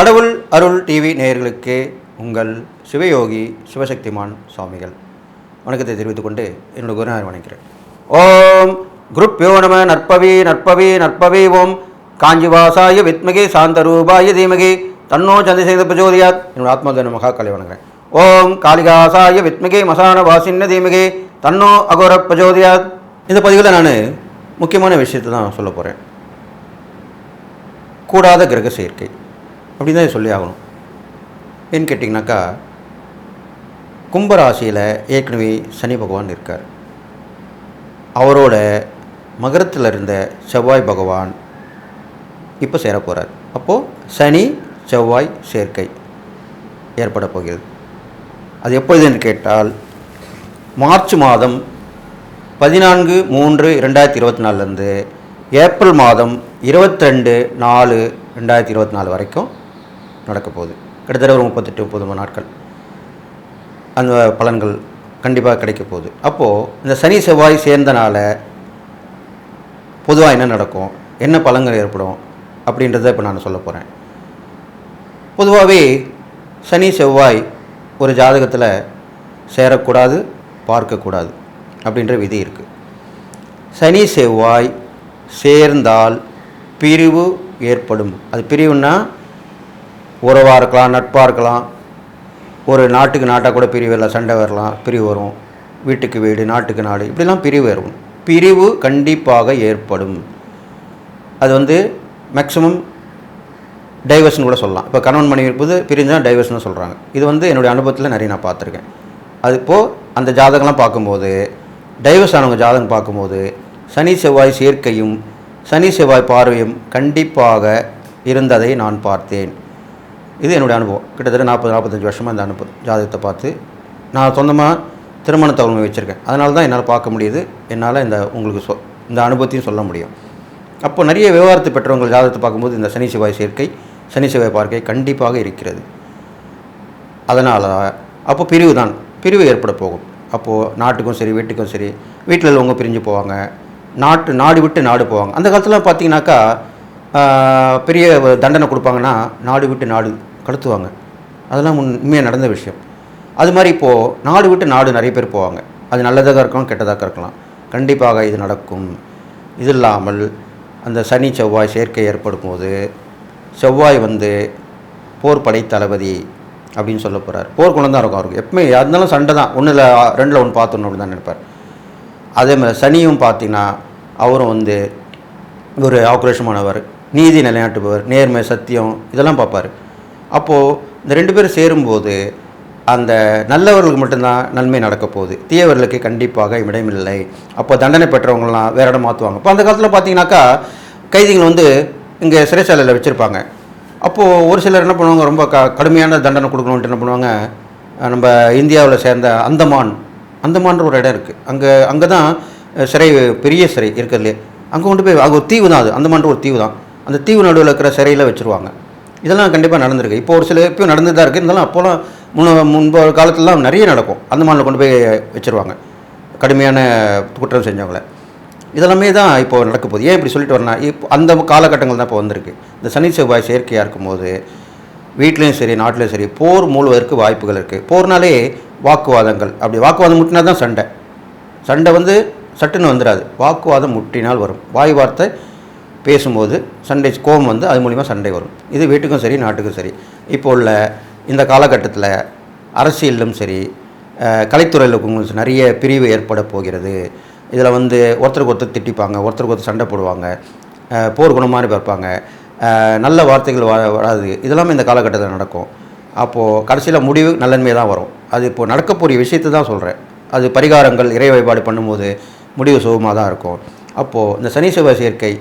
கடவுள் அருள் டிவி நேயர்களுக்கு உங்கள் சிவயோகி சிவசக்திமான் சுவாமிகள். வணக்கத்தை தெரிவித்துக் கொண்டு என்னோட குருநாதர் வணங்குகிறேன் ஓம் குருப் யோனம நற்பவி நற்பவி நற்பவி ஓம் காஞ்சிவாசாய வித்மகி சாந்தரூபாய தீமகி தன்னோ சந்திரசேகர பிரஜோதியாத் என்னோட ஆத்மதன மகாக்கலை வணங்குறேன். ஓம் காளிகாசாய வித்மகி மசான வாசின்ன தீமகி தன்னோ அகோர பிரஜோதியாத் இந்த பதிவில் நான் முக்கியமான விஷயத்தை தான் சொல்ல போகிறேன் கூடாத கிரக சேர்க்கை அப்படின்னு தான் சொல்லி ஆகணும். ஏன்னு கேட்டிங்கனாக்கா கும்பராசியில் ஏற்கனவே சனி பகவான் இருக்கார். அவரோட மகரத்தில் இருந்த செவ்வாய் பகவான் இப்போ சேரப்போகிறார் அப்போது சனி செவ்வாய் சேர்க்கை ஏற்பட போகிறது. அது எப்பொழுதுன்னு கேட்டால் மார்ச் மாதம் பதினான்கு மூன்று ரெண்டாயிரத்தி இருபத்தி நாலுலேருந்து ஏப்ரல் மாதம் இருபத்திரெண்டு நாலு ரெண்டாயிரத்தி இருபத்தி நாலு வரைக்கும் நடக்க போகுது கிட்டத்தட்ட ஒரு முப்பத்தெட்டு முப்பது நாட்கள் அந்த பலன்கள் கண்டிப்பாக கிடைக்க போகுது அப்போது இந்த சனி செவ்வாய் சேர்ந்தனால பொதுவாக என்ன நடக்கும்? என்ன பலன்கள் ஏற்படும்? அப்படின்றத இப்போ நான் சொல்ல போகிறேன் பொதுவாகவே சனி செவ்வாய் ஒரு ஜாதகத்தில் சேரக்கூடாது பார்க்கக்கூடாது அப்படின்ற விதி இருக்குது சனி செவ்வாய் சேர்ந்தால் பிரிவு ஏற்படும். அது பிரிவுன்னா உறவாக இருக்கலாம் நட்பாக இருக்கலாம். ஒரு நாட்டுக்கு நாட்டாக கூட பிரிவு வரலாம் சண்டை வரலாம் பிரிவு வரும். வீட்டுக்கு வீடு நாட்டுக்கு நாடு இப்படிலாம் பிரிவு வரும். பிரிவு கண்டிப்பாக ஏற்படும். அது வந்து மேக்ஸிமம் டைவர்ஷன் கூட சொல்லலாம். இப்போ கணவன் மனைவி இருப்பது பிரிஞ்சால் டைவர்ஷன் சொல்கிறாங்க இது வந்து என்னுடைய அனுபவத்தில் நிறைய நான் பார்த்துருக்கேன். அது இப்போது அந்த ஜாதகம்லாம் பார்க்கும்போது டைவர்ஸ் ஆனவங்க ஜாதகம் பார்க்கும்போது சனி செவ்வாய் சேர்க்கையும் சனி செவ்வாய் பார்வையும் கண்டிப்பாக இருந்ததை நான் பார்த்தேன். இது என்னுடைய அனுபவம். கிட்டத்தட்ட நாற்பது நாற்பத்தஞ்சு வருஷமாக இந்த அனுபவம் ஜாதகத்தை பார்த்து. நான் சொந்தமாக திருமண தவணை வச்சுருக்கேன். அதனால தான் என்னால் பார்க்க முடியுது. என்னால் இந்த உங்களுக்கு சொ இந்த அனுபவத்தையும் சொல்ல முடியும். அப்போ நிறைய விவகாரத்தை பெற்றவங்க ஜாதகத்தை பார்க்கும்போது இந்த சனி செவ்வாய் சேர்க்கை சனி செவ்வாய் பார்க்கை கண்டிப்பாக இருக்கிறது. அதனால் அப்போ பிரிவு தான். பிரிவு ஏற்பட போகும். அப்போது நாட்டுக்கும் சரி வீட்டுக்கும் சரி வீட்டில் உள்ளவங்க பிரிஞ்சு போவாங்க. நாட்டு நாடு விட்டு நாடு போவாங்க. அந்த காலத்தில் பார்த்தீங்கன்னாக்கா பெரிய தண்டனை கொடுப்பாங்கன்னா நாடு விட்டு நாடு கடத்துவாங்க அதெல்லாம் உண்மையாக நடந்த விஷயம். அது மாதிரி இப்போது நாடு விட்டு நாடு நிறைய பேர் போவாங்க. அது நல்லதாக இருக்கலாம் கெட்டதாக இருக்கலாம். கண்டிப்பாக இது நடக்கும். இது இல்லாமல் அந்த சனி செவ்வாய் சேர்க்கை ஏற்படும் போது செவ்வாய் வந்து போர் படை தளபதி அப்படின்னு சொல்ல போகிறார் போர் குணம் தான் இருக்கும் அவருக்கு. எப்பவுமே இருந்தாலும் சண்டை தான். ஒன்றில் ரெண்டில் ஒன்று பார்த்துணும் அப்படின்னு தான் நினைப்பார். அதே மாதிரி சனியும் பார்த்தீங்கன்னா அவரும் வந்து ஒரு ஆக்ரோஷமானவர் நீதி நிலைநாட்டுபவர் நேர்மை சத்தியம் இதெல்லாம் பார்ப்பார். அப்போது இந்த ரெண்டு பேரும் சேரும்போது அந்த நல்லவர்களுக்கு மட்டும்தான் நன்மை நடக்க போகுது. தீயவர்களுக்கு கண்டிப்பாக இடமில்லை. அப்போ தண்டனை பெற்றவங்களாம் வேற இடம் மாற்றுவாங்க இப்போ அந்த காலத்தில் பார்த்தீங்கன்னாக்கா கைதிகள் வந்து இங்கே சிறைச்சாலையில் வச்சுருப்பாங்க. அப்போது ஒரு சிலர் என்ன பண்ணுவாங்க? ரொம்ப க கடுமையான தண்டனை கொடுக்கணுன்ட்டு என்ன பண்ணுவாங்க? நம்ம இந்தியாவில் சேர்ந்த அந்தமான் அந்தமான்ற ஒரு இடம் இருக்குது அங்கே அங்கே தான் சிறை பெரிய சிறை இருக்கிறதுலே. அங்கே கொண்டு போய் அங்கே ஒரு தீவு தான் அது. அந்தமான்ற ஒரு தீவு தான் அந்த தீவு நடுவில் இருக்கிற சிறையில் வச்சுருவாங்க. இதெல்லாம் கண்டிப்பாக நடந்திருக்கு. இப்போ ஒரு சில இப்போ நடந்து தான் இருக்குது இருந்தாலும் அப்போலாம் முன்ன முன்பு காலத்துலலாம் நிறைய நடக்கும். அந்த மாநில கொண்டு போய் வச்சுருவாங்க. கடுமையான குற்றம் செஞ்சவங்கள. இதெல்லாமே தான் இப்போ நடக்க போகுது. ஏன் இப்படி சொல்லிட்டு வரேன்னா இப்போ அந்த காலகட்டங்கள் தான் இப்போ வந்திருக்கு. இந்த சனி செவ்வாய் செயற்கையாக இருக்கும்போது வீட்லேயும் சரி நாட்டிலையும் சரி போர் மூழ்வதற்கு வாய்ப்புகள் இருக்குது போர்னாலே வாக்குவாதங்கள். அப்படி வாக்குவாதம் முட்டினா தான் சண்டை. சண்டை வந்து சட்டுன்னு வந்துடாது வாக்குவாதம் முட்டினால் வரும். வாய் வார்த்தை பேசும்போது சண்டை கோபம் வந்து அது மூலிமா சண்டை வரும். இது வீட்டுக்கும் சரி நாட்டுக்கும் சரி. இப்போ உள்ள இந்த காலகட்டத்தில் அரசியலிலும் சரி கலைத்துறையில் நிறைய பிரிவு ஏற்பட போகிறது. இதில் வந்து ஒருத்தருக்கு ஒருத்தர் திட்டிப்பாங்க ஒருத்தருக்கு ஒருத்தர் சண்டை போடுவாங்க போர் குணமாக பார்ப்பாங்க. நல்ல வார்த்தைகள் வ வராது. இதெல்லாமே இந்த காலகட்டத்தில் நடக்கும். அப்போது கடைசியில் முடிவு நல்லன்மை தான் வரும். அது இப்போது நடக்கக்கூடிய விஷயத்தை தான் சொல்கிறேன் அது பரிகாரங்கள் இறை வழிபாடு பண்ணும்போது முடிவு சுகமாக தான் இருக்கும். அப்போது இந்த சனி செவ்வாய் சேர்க்கை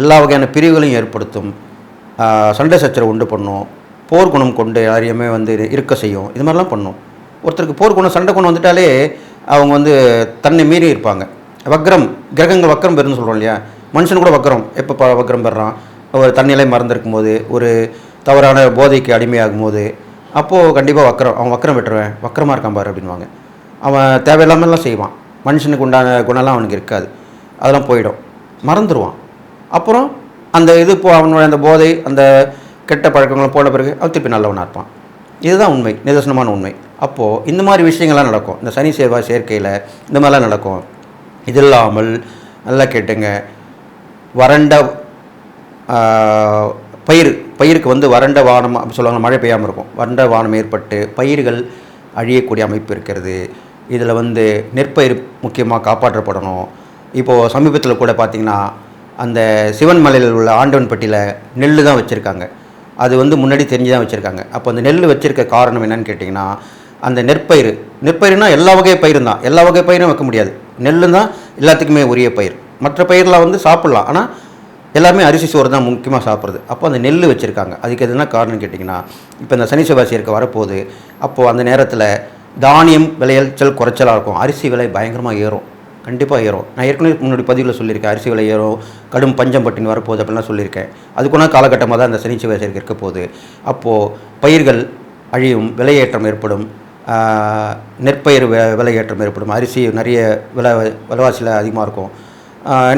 எல்லா வகையான பிரிவுகளையும் ஏற்படுத்தும். சண்டை சச்சரவு உண்டு பண்ணும். போர் குணம் கொண்டு யாரையுமே வந்து இருக்க செய்யும். இது மாதிரிலாம் பண்ணும். ஒருத்தருக்கு போர் குணம் சண்டை குணம் வந்துட்டாலே அவங்க வந்து தன்னை மீறி இருப்பாங்க. வக்ரம் கிரகங்கள் வக்ரம் பெறுன்னு சொல்கிறோம் இல்லையா? மனுஷன் கூட வக்ரம். எப்போ ப வக்ரம் பெறான்? ஒரு தன்னிலை மறந்துருக்கும் போது ஒரு தவறான போதைக்கு அடிமையாகும் போது அப்போது கண்டிப்பாக வக்ரம் அவன் வக்ரம் விட்டுருவேன் வக்ரமாக இருக்கான் பாரு அப்படின்வாங்க அவன் தேவையில்லாமலாம் செய்வான். மனுஷனுக்கு உண்டான குணம்லாம் அவனுக்கு இருக்காது. அதெல்லாம் போயிடும். மறந்துடுவான் அப்புறம் அந்த இது இப்போ அவனுடைய அந்த போதை அந்த கெட்ட பழக்கங்கள் போன பிறகு அவன் திருப்பி நல்லவனாக இருப்பான். இதுதான் உண்மை நிதர்சனமான உண்மை. அப்போது இந்த மாதிரி விஷயங்கள்லாம் நடக்கும். இந்த சனி செவ்வாய் சேர்க்கையில் இந்த மாதிரிலாம் நடக்கும். இது இல்லாமல் நல்லா கேட்டுங்க. வறண்ட பயிர் பயிருக்கு வந்து வறண்ட வானம் அப்படி சொல்லுவாங்க மழை பெய்யாமல் இருக்கும். வறண்ட வானம் ஏற்பட்டு பயிர்கள் அழியக்கூடிய அமைப்பு இருக்கிறது. இதில் வந்து நெற்பயிர் முக்கியமாக காப்பாற்றப்படணும். இப்போது சமீபத்தில் கூட பார்த்திங்கன்னா அந்த சிவன் மலையில் உள்ள ஆண்டவன்பட்டியில் நெல் தான் வச்சுருக்காங்க. அது வந்து முன்னாடி தெரிஞ்சு தான் வச்சுருக்காங்க. அப்போ அந்த நெல் வச்சுருக்க காரணம் என்னன்னு கேட்டிங்கன்னா அந்த நெற்பயிர் நெற்பயிர்னா எல்லா வகை பயிரும் தான் எல்லா வகை பயிரும் வைக்க முடியாது. நெல்லு தான் எல்லாத்துக்குமே உரிய பயிர். மற்ற பயிரெலாம் வந்து சாப்பிட்லாம். ஆனால் எல்லாருமே அரிசி சோறு தான் முக்கியமாக சாப்பிட்றது. அப்போ அந்த நெல் வச்சுருக்காங்க. அதுக்கு எதுனா காரணம் கேட்டிங்கன்னா இப்போ இந்த சனி செவ்வாசியருக்கு வரப்போகுது. அப்போது அந்த நேரத்தில் தானியம் விளைச்சல் குறைச்சலாக இருக்கும். அரிசி விலை பயங்கரமாக ஏறும். கண்டிப்பாக ஏறும். நான் ஏற்கனவே முன்னாடி பதிவில் சொல்லியிருக்கேன் அரிசி விலை ஏறும் கடும் பஞ்சம் பட்டினி வரப்போகுது அப்படின்லாம் சொல்லியிருக்கேன். அதுக்குன்னா காலகட்டமாக தான் அந்த சனி செவ்வாய் இருக்க போகுது. அப்போது பயிர்கள் அழியும் விலையேற்றம் ஏற்படும். நெற்பயிர் விலையேற்றம் ஏற்படும். அரிசி நிறைய விலை விலைவாசியில் அதிகமாக இருக்கும்.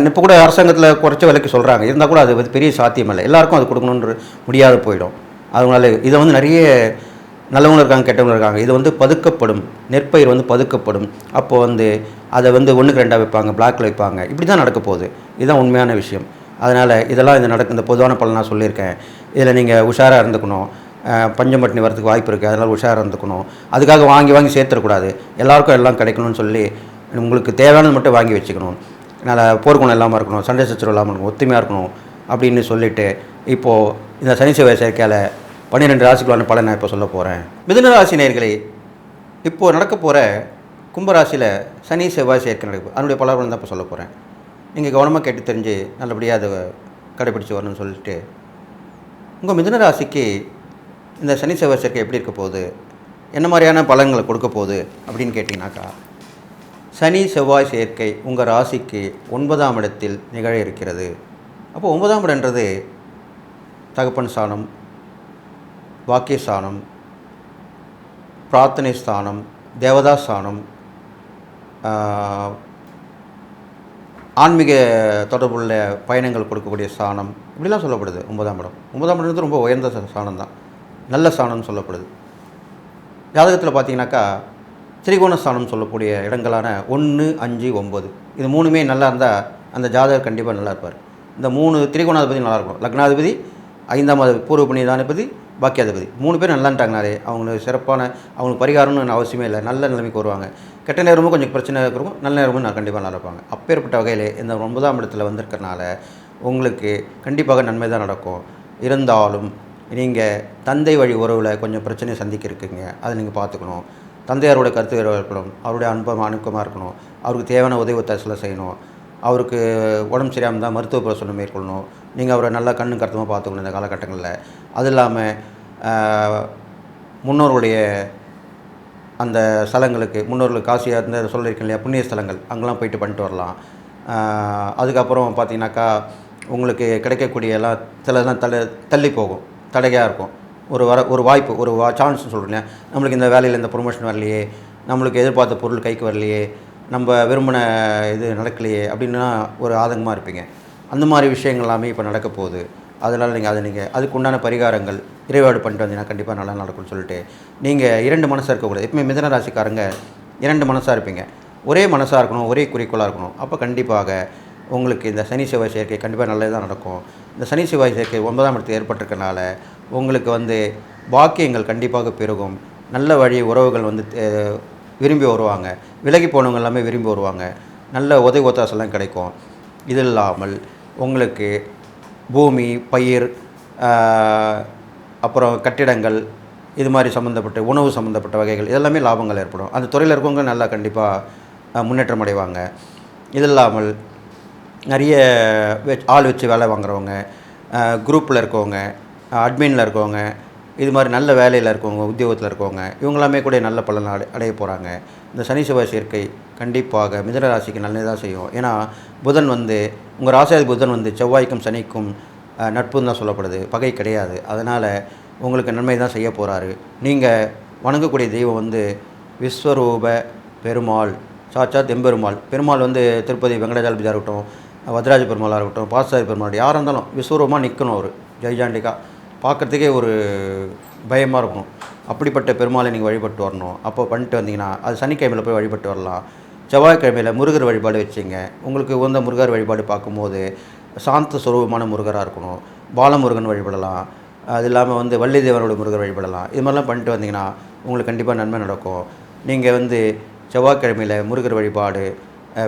இப்போ கூட அரசாங்கத்தில் குறைச்ச விலைக்கு சொல்கிறாங்க இருந்தால் கூட அது வந்து பெரிய சாத்தியம் இல்லை எல்லாருக்கும் அது கொடுக்கணுன்ற முடியாது போயிடும். அதனால இதை வந்து நிறைய நல்லவங்களும் இருக்காங்க கெட்டவங்களும் இருக்காங்க. இது வந்து பதுக்கப்படும். நெற்பயிர் வந்து பதுக்கப்படும். அப்போது வந்து அதை வந்து ஒன்றுக்கு ரெண்டாக வைப்பாங்க பிளாக்கில் வைப்பாங்க. இப்படி தான் நடக்க போகுது. இதுதான் உண்மையான விஷயம். அதனால் இதெல்லாம் இந்த நடக்கு இந்த பொதுவான பலன் நான் சொல்லியிருக்கேன். இதில் நீங்கள் உஷாராக இருந்துக்கணும். பஞ்சம் பட்டினி வரதுக்கு வாய்ப்பு இருக்குது அதனால் உஷாராக இருந்துக்கணும். அதுக்காக வாங்கி வாங்கி சேர்த்துடக்கூடாது எல்லாருக்கும் எல்லாம் கிடைக்கணும்னு சொல்லி உங்களுக்கு தேவையானது மட்டும் வாங்கி வச்சுக்கணும். நல்ல போர்க்குணம் இல்லாமல் இருக்கணும் சண்டை சச்சரவு இல்லாமல் இருக்கணும் ஒத்துமையாக இருக்கணும் அப்படின்னு சொல்லிவிட்டு இப்போது இந்த சனி செவ்வாய் சேர்க்கையில் பன்னிரெண்டு ராசிக்குள்ளான பலன் நான் இப்போ சொல்ல போகிறேன் மிதுன ராசி நேயர்களே இப்போது நடக்க போகிற கும்பராசியில் சனி செவ்வாய் சேர்க்கை நடக்கும் அதனுடைய பலன் தான் இப்போ சொல்ல போகிறேன் நீங்கள் கவனமாக கேட்டு தெரிஞ்சு நல்லபடியாக அதை கடைப்பிடிச்சு வரணும்னு சொல்லிட்டு உங்கள் மிதுன ராசிக்கு இந்த சனி செவ்வாய் சேர்க்கை எப்படி இருக்க போகுது? என்ன மாதிரியான பலன்களை கொடுக்க போகுது அப்படின்னு கேட்டிங்கனாக்கா சனி செவ்வாய் சேர்க்கை உங்கள் ராசிக்கு ஒன்பதாம் இடத்தில் நிகழ இருக்கிறது. அப்போ ஒன்பதாம் இடன்றது தகப்பன் ஸ்தானம் வாக்கியஸ்தானம் பிரார்த்தனை ஸ்தானம் தேவதாஸ்தானம் ஆன்மீக தொடர்புள்ள பயணங்கள் கொடுக்கக்கூடிய ஸ்தானம் இப்படிலாம் சொல்லப்படுது ஒன்பதாம் இடம். ஒன்பதாம் இடம்ன்றது ரொம்ப உயர்ந்த ஸ்தானம் தான் நல்ல ஸ்தானம்னு சொல்லப்படுது. ஜாதகத்தில் பார்த்தீங்கன்னாக்கா திரிகோண ஸ்தானம் சொல்லக்கூடிய இடங்களான ஒன்று அஞ்சு ஒம்பது இது மூணுமே நல்லா இருந்தால் அந்த ஜாதகர் கண்டிப்பாக நல்லா இருப்பார். இந்த மூணு திரிகோணாதிபதி நல்லா இருக்கும். லக்னாதிபதி ஐந்தாம் அதிபதி பூர்வ புண்ணியதாதிபதி பாக்கியாதிபதி. மூணு பேர் நல்லான்ட்டாங்கனாலே அவங்களுக்கு சிறப்பான அவங்களுக்கு பரிகாரம்னு அவசியமே இல்லை. நல்ல நிலைமைக்கு வருவாங்க. கெட்ட நேரமும் கொஞ்சம் பிரச்சனை இருக்கும். நல்ல நேரமும் நான் கண்டிப்பாக நல்லா இருப்பாங்க அப்பேற்பட்ட வகையில் இந்த ஒன்பதாம் இடத்துல வந்திருக்கனால உங்களுக்கு கண்டிப்பாக நன்மை தான் நடக்கும். இருந்தாலும் நீங்கள் தந்தை வழி உறவில் கொஞ்சம் பிரச்சனையை சந்திக்க இருக்குங்க அதை நீங்கள் பார்த்துக்கணும். தந்தையாரோட கருத்து இருக்கணும் அவருடைய அன்பம் அணுக்கமாக இருக்கணும். அவருக்கு தேவையான உதவி ஒத்தாசலாம் செய்யணும். அவருக்கு உடம்பு சரியாமல் தான் மருத்துவ பரிசோதனை மேற்கொள்ளணும். நீங்கள் அவரை நல்லா கண்ணு கருத்தமாக பார்த்துக்கணும் இந்த காலகட்டங்களில். அது இல்லாமல் முன்னோருடைய அந்த ஸ்தலங்களுக்கு முன்னோர்களுக்கு காசியாக இருந்த சொல்லியிருக்கேன் இல்லையா புண்ணிய ஸ்தலங்கள் அங்கெல்லாம் போயிட்டு பண்ணிட்டு வரலாம். அதுக்கப்புறம் பார்த்தீங்கன்னாக்கா உங்களுக்கு கிடைக்கக்கூடிய எல்லாம் சிலதெல்லாம் தள்ளி தள்ளி போகும் தடையாக இருக்கும். ஒரு வர ஒரு வாய்ப்பு ஒரு வா சான்ஸ் சொல்கிறேன் நம்மளுக்கு இந்த வேலையில் இந்த ப்ரொமோஷன் வரலையே நம்மளுக்கு எதிர்பார்த்த பொருள் கைக்கு வரலையே நம்ம விரும்பின இது நடக்கலையே அப்படின்னா ஒரு ஆதங்கமாக இருப்பீங்க. அந்த மாதிரி விஷயங்கள் எல்லாமே இப்போ நடக்க போகுது. அதனால் நீங்கள் அதை நீங்கள் அதுக்கு உண்டான பரிகாரங்கள் இறைவாடு பண்ணிட்டு வந்தீங்கன்னா கண்டிப்பாக நல்லா நடக்கும்னு சொல்லிட்டு நீங்கள் இரண்டு மனசாக இருக்கக்கூடாது. எப்பவுமே மிதன ராசிக்காரங்க இரண்டு மனசாக இருப்பீங்க. ஒரே மனசாக இருக்கணும் ஒரே குறிக்கோளாக இருக்கணும். அப்போ கண்டிப்பாக உங்களுக்கு இந்த சனி செவ்வாய் சேர்க்கை கண்டிப்பாக நல்லது தான் நடக்கும். இந்த சனி செவ்வாய் சேர்க்கை ஒன்பதாம் இடத்தில் ஏற்பட்டிருக்கனால உங்களுக்கு வந்து பாக்கியங்கள் கண்டிப்பாக பெருகும். நல்ல வழி உறவுகள் வந்து விரும்பி வருவாங்க. விலகி போனவங்க எல்லாமே விரும்பி வருவாங்க. நல்ல உதவி ஒத்தாசெல்லாம் கிடைக்கும். இது இல்லாமல் உங்களுக்கு பூமி பயிர் அப்புறம் கட்டிடங்கள் இது மாதிரி சம்மந்தப்பட்ட உணவு சம்மந்தப்பட்ட வகைகள் இதெல்லாமே லாபங்கள் ஏற்படும். அந்த துறையில் இருக்கவங்க நல்லா கண்டிப்பாக முன்னேற்றம் அடைவாங்க. இது இல்லாமல் நிறைய வெச் ஆள் வச்சு வேலை வாங்குறவங்க குரூப்பில் இருக்கவங்க அட்மினில் இருக்கவங்க இது மாதிரி நல்ல வேலையில் இருக்கவங்க உத்தியோகத்தில் இருக்கவங்க இவங்களாமே கூட நல்ல பலன் அடை அடைய போகிறாங்க இந்த சனி செவ்வாய் சேர்க்கை கண்டிப்பாக மிதன ராசிக்கு நல்லதாக செய்யும். ஏன்னா புதன் வந்து உங்கள் ராசியாதி புதன் வந்து செவ்வாய்க்கும் சனிக்கும் நட்புன்னு தான் சொல்லப்படுது. பகை கிடையாது. அதனால் உங்களுக்கு நன்மை தான் செய்ய போகிறாரு நீங்கள் வணங்கக்கூடிய தெய்வம் வந்து விஸ்வரூப பெருமாள். சாட்சாத் எம்பெருமாள் பெருமாள் வந்து திருப்பதி வெங்கடாஜலபதியாக இருக்கட்டும் வதராஜ பெருமாளாக இருக்கட்டும் பாசாரி பெருமாள் யாராக இருந்தாலும் விஸ்வரூபமாக நிற்கணும் அவர். ஜெய்ஜாண்டிகா பார்க்குறதுக்கே ஒரு பயமாக இருக்கும் அப்படிப்பட்ட பெருமாளை நீங்கள் வழிபட்டு வரணும். அப்போ பண்ணிட்டு வந்தீங்கன்னா அது சனிக்கிழமையில் போய் வழிபட்டு வரலாம். செவ்வாய்க்கிழமையில் முருகர் வழிபாடு வச்சுங்க உங்களுக்கு உகந்த முருகர் வழிபாடு பார்க்கும்போது சாந்த சுரூபமான முருகராக இருக்கணும். பாலமுருகன் வழிபடலாம். அது இல்லாமல் வந்து வள்ளி தேவனோட முருகர் வழிபடலாம். இது மாதிரிலாம் பண்ணிட்டு வந்தீங்கன்னா உங்களுக்கு கண்டிப்பாக நன்மை நடக்கும். நீங்கள் வந்து செவ்வாய்க்கிழமையில் முருகர் வழிபாடு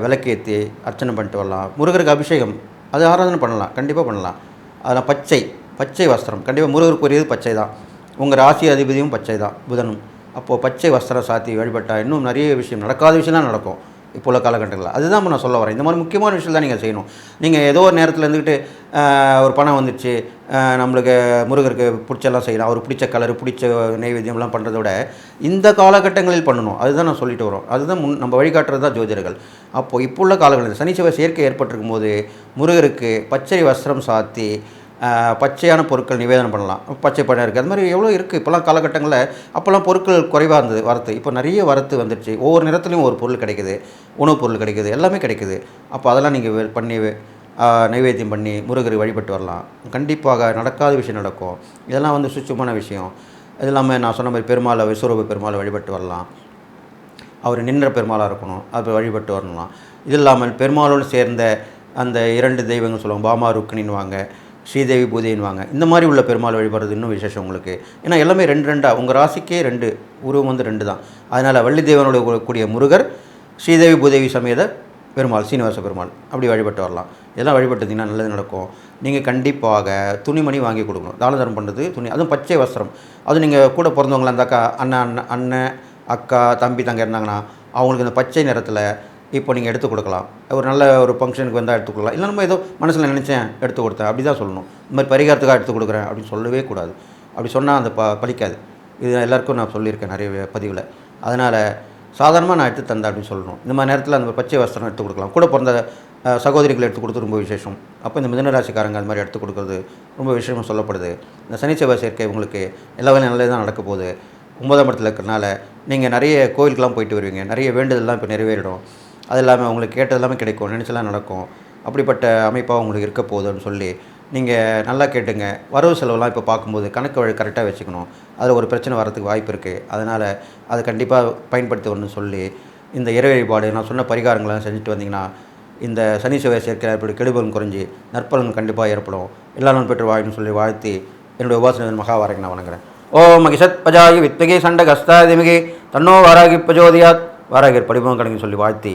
விளக்கேற்றி அர்ச்சனை பண்ணிட்டு வரலாம். முருகருக்கு அபிஷேகம் அது ஆராதனை பண்ணலாம். கண்டிப்பாக பண்ணலாம். அதெல்லாம் பச்சை. பச்சை வஸ்திரம். கண்டிப்பாக முருகருக்குரியது பச்சை தான். உங்கள் ராசி அதிபதியும் பச்சை தான் புதனும். அப்போது பச்சை வஸ்திரம் சாத்தி வழிபட்டால் இன்னும் நிறைய விஷயம் நடக்காத விஷயம்லாம் நடக்கும். இப்போ உள்ள காலகட்டங்களில். அதுதான் நான் சொல்ல வரேன். இந்த மாதிரி முக்கியமான விஷயம் தான் நீங்கள் செய்யணும். நீங்கள் ஏதோ ஒரு நேரத்தில் இருந்துக்கிட்டு ஒரு பணம் வந்துச்சு நம்மளுக்கு முருகருக்கு பிடிச்செல்லாம் செய்யலாம். அவர் பிடிச்ச கலர் பிடிச்ச நைவேத்தியம்லாம் பண்ணுறத விட இந்த காலகட்டங்களில் பண்ணணும். அதுதான் நான் சொல்லிட்டு வரோம். அதுதான் முன் நம்ம வழிகாட்டுறது தான் ஜோதிடர்கள். அப்போது இப்போ உள்ள காலகட்டத்தில் சனி செவ்வாய் சேர்க்கை ஏற்பட்டிருக்கும் போது முருகருக்கு பச்சை வஸ்திரம் சாத்தி பச்சையான பொருட்கள் நிவேதனம் பண்ணலாம். பச்சை பழம் இருக்குது அது மாதிரி எவ்வளோ இருக்குது இப்போல்லாம் காலகட்டங்களில் அப்போல்லாம் பொருட்கள் குறைவாக இருந்தது வரத்து. இப்போ நிறைய வரத்து வந்துடுச்சு ஒவ்வொரு நேரத்துலையும் ஒரு பொருள் கிடைக்குது. உணவுப் பொருள் கிடைக்குது. எல்லாமே கிடைக்குது. அப்போ அதெல்லாம் நீங்கள் பண்ணி நைவேத்தியம் பண்ணி முருகரை வழிபட்டு வரலாம். கண்டிப்பாக நடக்காத விஷயம் நடக்கும். இதெல்லாம் வந்து சுச்சமான விஷயம். இது இல்லாமல் நான் சொன்ன மாதிரி பெருமாளை விஸ்வரூப பெருமாளை வழிபட்டு வரலாம். அவர் நின்ற பெருமாளாக இருக்கணும். அது வழிபட்டு வரலாம் இது இல்லாமல் பெருமாளோடு சேர்ந்த அந்த இரண்டு தெய்வங்கள் சொல்லுவாங்க. பாமா ருக்னின்வாங்க ஸ்ரீதேவி பூஜைன்வாங்க இந்த மாதிரி உள்ள பெருமாள் வழிபடுறது இன்னும் விசேஷம் உங்களுக்கு. ஏன்னா எல்லாமே ரெண்டு ரெண்டாக உங்கள் ராசிக்கே ரெண்டு. உருவம் வந்து ரெண்டு தான். அதனால் வள்ளி தேவனோட கூடிய முருகர் ஸ்ரீதேவி பூதேவி சமேத பெருமாள் சீனிவாச பெருமாள். அப்படி வழிபட்டு வரலாம். இதெல்லாம் வழிபட்டுத்தீங்கன்னா நல்லது நடக்கும். நீங்கள் கண்டிப்பாக துணிமணி வாங்கி கொடுக்கணும். தான பண்ணுறது துணி அதுவும் பச்சை வஸ்திரம். அதுவும் நீங்கள் கூட பிறந்தவங்களா இருந்தாக்கா அண்ணன் அண்ணன் அண்ணன் அக்கா தம்பி தங்க இருந்தாங்கன்னா அவங்களுக்கு இந்த பச்சை நிறத்தில் இப்போ நீங்கள் எடுத்து கொடுக்கலாம். ஒரு நல்ல ஒரு ஃபங்க்ஷனுக்கு வந்தால் எடுத்து கொடுக்கலாம். இல்லை நம்ம ஏதோ மனசில் நினச்சேன் எடுத்து கொடுத்தேன். அப்படி தான் சொல்லணும். இந்த மாதிரி பரிகாரத்துக்காக எடுத்து கொடுக்குறேன் அப்படின்னு சொல்லவே கூடாது. அப்படி சொன்னால் அந்த ப பலிக்காது இது எல்லாருக்கும் நான் சொல்லியிருக்கேன் நிறைய பதிவில். அதனால் சாதாரணமாக நான் எடுத்து தந்தேன் அப்படின்னு சொல்லணும். இந்த மாதிரி நேரத்தில் அந்த பச்சை வஸ்திரம் எடுத்து கொடுக்கலாம். கூட பிறந்த சகோதரிகளை சகோதரிகள் எடுத்து கொடுத்து ரொம்ப விசேஷம். அப்போ இந்த மிதனராசிக்காரங்க அது மாதிரி எடுத்து கொடுக்குறது ரொம்ப விசேஷமாக சொல்லப்படுது. இந்த சனி செவ்வாய் சேர்க்கை உங்களுக்கு எல்லா வேலையும் நல்லது தான் நடக்க போகுது. ஒன்பதாம் இடத்துல இருக்கிறனால நீங்கள் நிறைய கோயிலுக்கெல்லாம் போயிட்டு வருவீங்க. நிறைய வேண்டுதல்லாம் இப்போ நிறைவேறிடும். அது இல்லாமல் உங்களுக்கு கேட்டது எல்லாமே கிடைக்கும். நினச்செல்லாம் நடக்கும். அப்படிப்பட்ட அமைப்பாக உங்களுக்கு இருக்க போகுதுன்னு சொல்லி நீங்கள் நல்லா கேட்டுங்க. வரவு செலவுலாம் இப்போ பார்க்கும்போது கணக்கு வழி கரெக்டாக வச்சுக்கணும். அதில் ஒரு பிரச்சனை வரதுக்கு வாய்ப்பு இருக்குது அதனால் அதை கண்டிப்பாக பயன்படுத்தணும்னு சொல்லி இந்த இறை வழிபாடு நான் சொன்ன பரிகாரங்கள்லாம் செஞ்சுட்டு வந்தீங்கன்னா இந்த சனி சுவை சேர்க்கிற இப்படி கெடுபலன் குறைஞ்சி நற்பலன் கண்டிப்பாக ஏற்படும். எல்லா நாள் பெற்று வாழணும்னு சொல்லி வாழ்த்தி என்னுடைய உபாசனை மகாவாரைக்கு நான் வணங்குறேன். ஓ மகிஷத் பஜாயி வித்மகி சண்ட கஸ்தாதிமிகி தன்னோ வாராகி பஜோதியாத். வாராகிர் படிப்பம் கணக்கு சொல்லி வாழ்த்தி